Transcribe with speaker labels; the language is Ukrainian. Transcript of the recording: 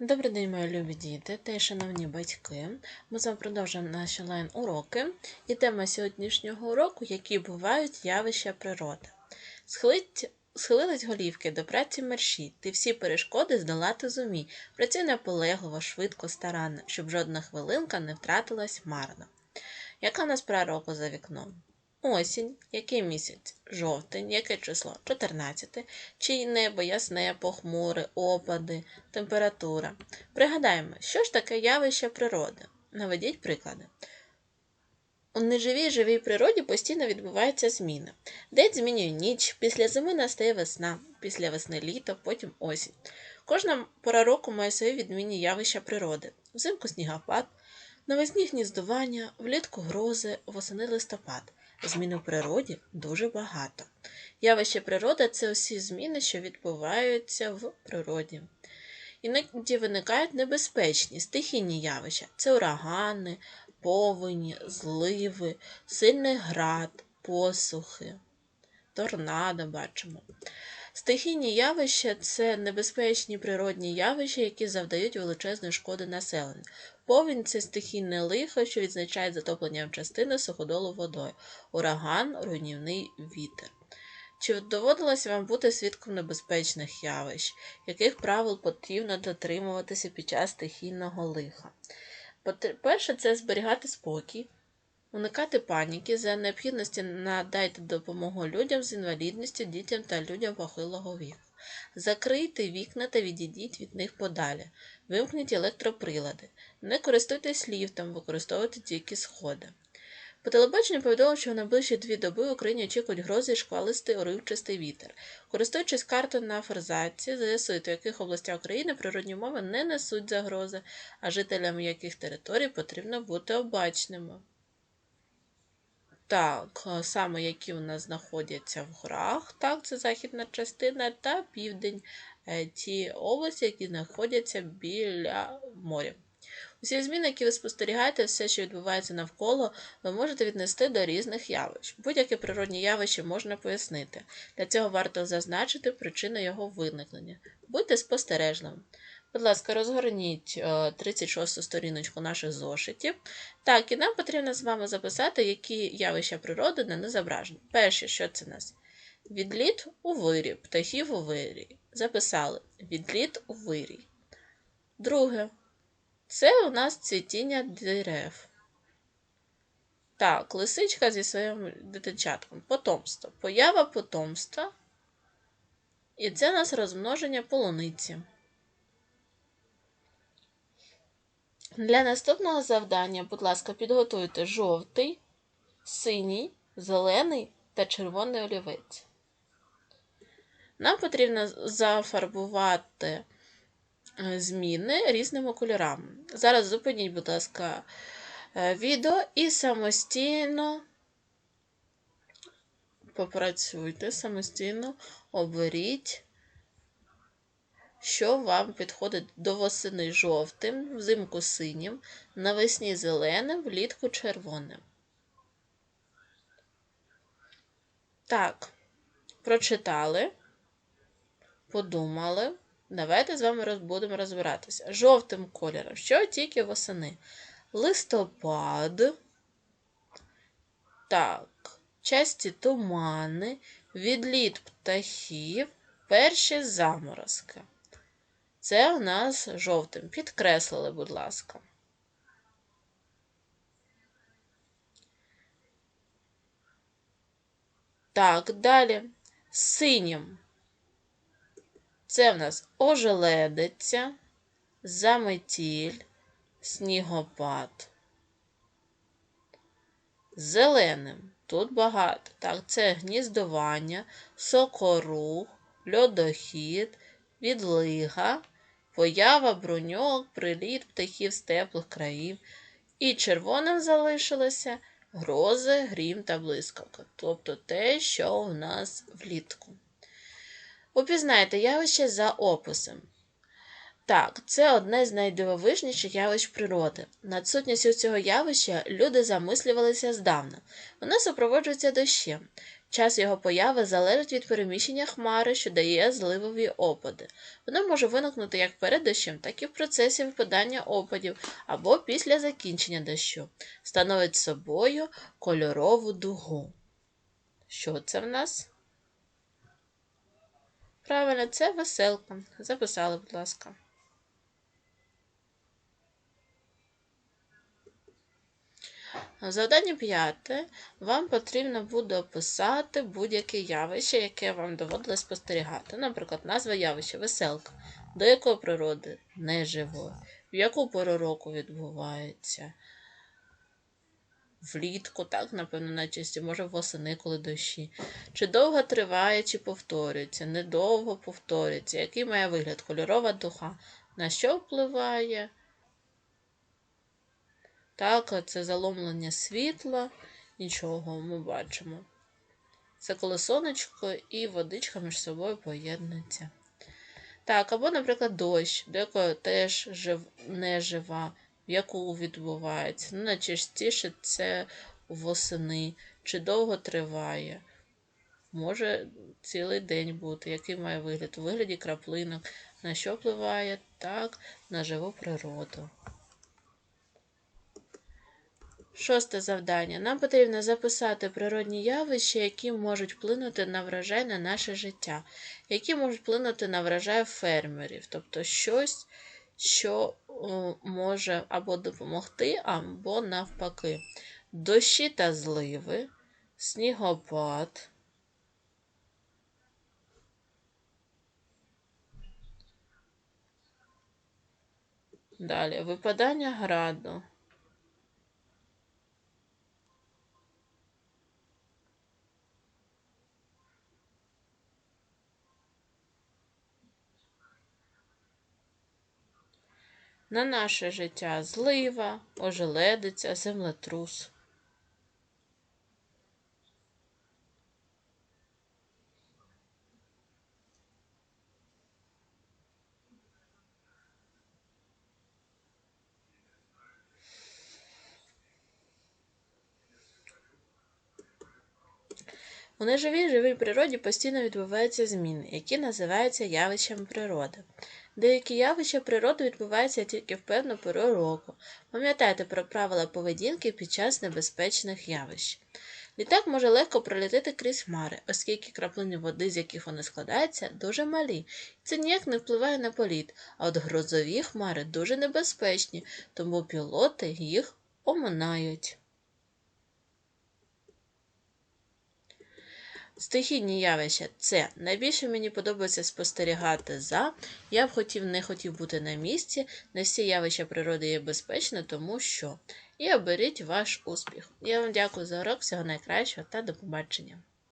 Speaker 1: Добрий день, мої любі діти та й шановні батьки. Ми з вами продовжуємо наші онлайн-уроки. І тема сьогоднішнього уроку які бувають явища природи. Схилить, схилились голівки до праці мерші, ти всі перешкоди здолати зумій. Працюй наполегливо, швидко, старанно, щоб жодна хвилинка не втратилась марно. Яка у нас пора року за вікном? Осінь, який місяць? Жовтень, яке число? 14. Чи небо ясне, похмуре, опади, температура. Пригадаємо, що ж таке явище природи. Наведіть приклади. У неживій живій природі постійно відбуваються зміни. День змінює ніч, після зими настає весна, після весни літо, потім осінь. Кожна пора року має свої відмінні явища природи. Взимку снігопад, навесні гніздування, влітку грози, восени листопад. Змін у природі дуже багато. Явище природи це усі зміни, що відбуваються в природі. Іноді виникають небезпечні стихійні явища це урагани, повені, зливи, сильний град, посухи, торнадо бачимо. Стихійні явища це небезпечні природні явища, які завдають величезної шкоди населенню. Повінь це стихійне лихо, що відзначає затопленням частини суходолу водою, ураган, руйнівний вітер. Чи доводилося вам бути свідком небезпечних явищ, яких правил потрібно дотримуватися під час стихійного лиха? Перше, це зберігати спокій, уникати паніки, за необхідності надайте допомогу людям з інвалідністю, дітям та людям похилого віку. Закрийте вікна та відійдіть від них подалі. Вимкніть електроприлади. Не користуйтесь ліфтом, використовуйте тільки сходи. По телебаченню повідомили, що в найближчі дві доби в Україні очікують грози шквалистий уривчастий вітер. Користуючись картою на форзаці, з'ясуйте, в яких областях України природні умови не несуть загрози, а жителям яких територій потрібно бути обачними. Так, саме які у нас знаходяться в горах, так, це західна частина та південь ті області, які знаходяться біля моря. Усі зміни, які ви спостерігаєте, все, що відбувається навколо, ви можете віднести до різних явищ. Будь-яке природні явище можна пояснити. Для цього варто зазначити причину його виникнення. Будьте спостережливими. Будь ласка, розгорніть 36 сторіночку наших зошитів. Так, і нам потрібно з вами записати, які явища природи на не зображені. Перше, що це у нас? Відліт у вирі, птахів у вирі. Записали відліт у вирій. Друге. Це у нас цвітіння дерев. Так, лисичка зі своїм дитинчатком. Потомство. Поява потомства. І це у нас розмноження полуниці. Для наступного завдання, будь ласка, підготуйте жовтий, синій, зелений та червоний олівець. Нам потрібно зафарбувати зміни різними кольорами. Зараз зупиніть, будь ласка, відео і самостійно попрацюйте, самостійно оберіть, що вам підходить до восени жовтим, взимку синім, навесні зеленим, влітку червоним. Так, прочитали, подумали. Давайте з вами будемо розбиратися. Жовтим кольором, що тільки восени. Листопад. Так, часті тумани, відліт птахів, перші заморозки. Це у нас жовтим. Підкреслили, будь ласка. Так, далі синім. Це в нас ожеледиця, заметіль, снігопад. Зеленим. Тут багато. Так, це гніздування, сокорух, льодохід, відлига, поява бруньок, приліт птахів з теплих країв. І червоним залишилося грози, грім та блискавка. Тобто те, що в нас влітку. Упізнайте явище за описом. Так, це одне з найдивовижніших явищ природи. Над сутністю цього явища люди замислювалися здавна. Воно супроводжується дощем. Час його появи залежить від переміщення хмари, що дає зливові опади. Воно може виникнути як перед дощем, так і в процесі випадання опадів або після закінчення дощу. Становить собою кольорову дугу. Що це в нас? Правильно, це веселка. Записали, будь ласка. Завдання п'яте. Вам потрібно буде описати будь-яке явище, яке вам доводилось спостерігати. Наприклад, назва явища веселка. До якої природи неживої, в яку пору року відбувається. Влітку, так, напевно, найчастіше, може восени, коли дощі. Чи довго триває, чи повторюється, недовго повторюється, який має вигляд кольорова духа, на що впливає? Так, це заломлення світла, нічого ми бачимо. Це коли сонечко і водичка між собою поєднуються. Так, або, наприклад, дощ, до якої теж жив, не жива, в яку відбувається. Ну, найчастіше це восени, чи довго триває. Може цілий день бути, який має вигляд у вигляді краплинок, на що впливає так, на живу природу. Шосте завдання. Нам потрібно записати природні явища, які можуть вплинути на врожай на наше життя, які можуть вплинути на врожай фермерів, тобто щось, що може або допомогти, або навпаки. Дощі та зливи, снігопад. Далі випадання граду. На наше життя злива, ожеледиця, землетрус. У неживій живій природі постійно відбуваються зміни, які називаються явищами природи. Деякі явища природи відбуваються тільки в певну пору року. Пам'ятайте про правила поведінки під час небезпечних явищ. Літак може легко пролітати крізь хмари, оскільки краплини води, з яких вони складаються, дуже малі. Це ніяк не впливає на політ, а от грозові хмари дуже небезпечні, тому пілоти їх оминають. Стихійні явища це найбільше мені подобається спостерігати за. Я б хотів не хотів бути на місці. Не всі явища природи є безпечні, тому що. І оберіть ваш успіх. Я вам дякую за урок, всього найкращого та до побачення.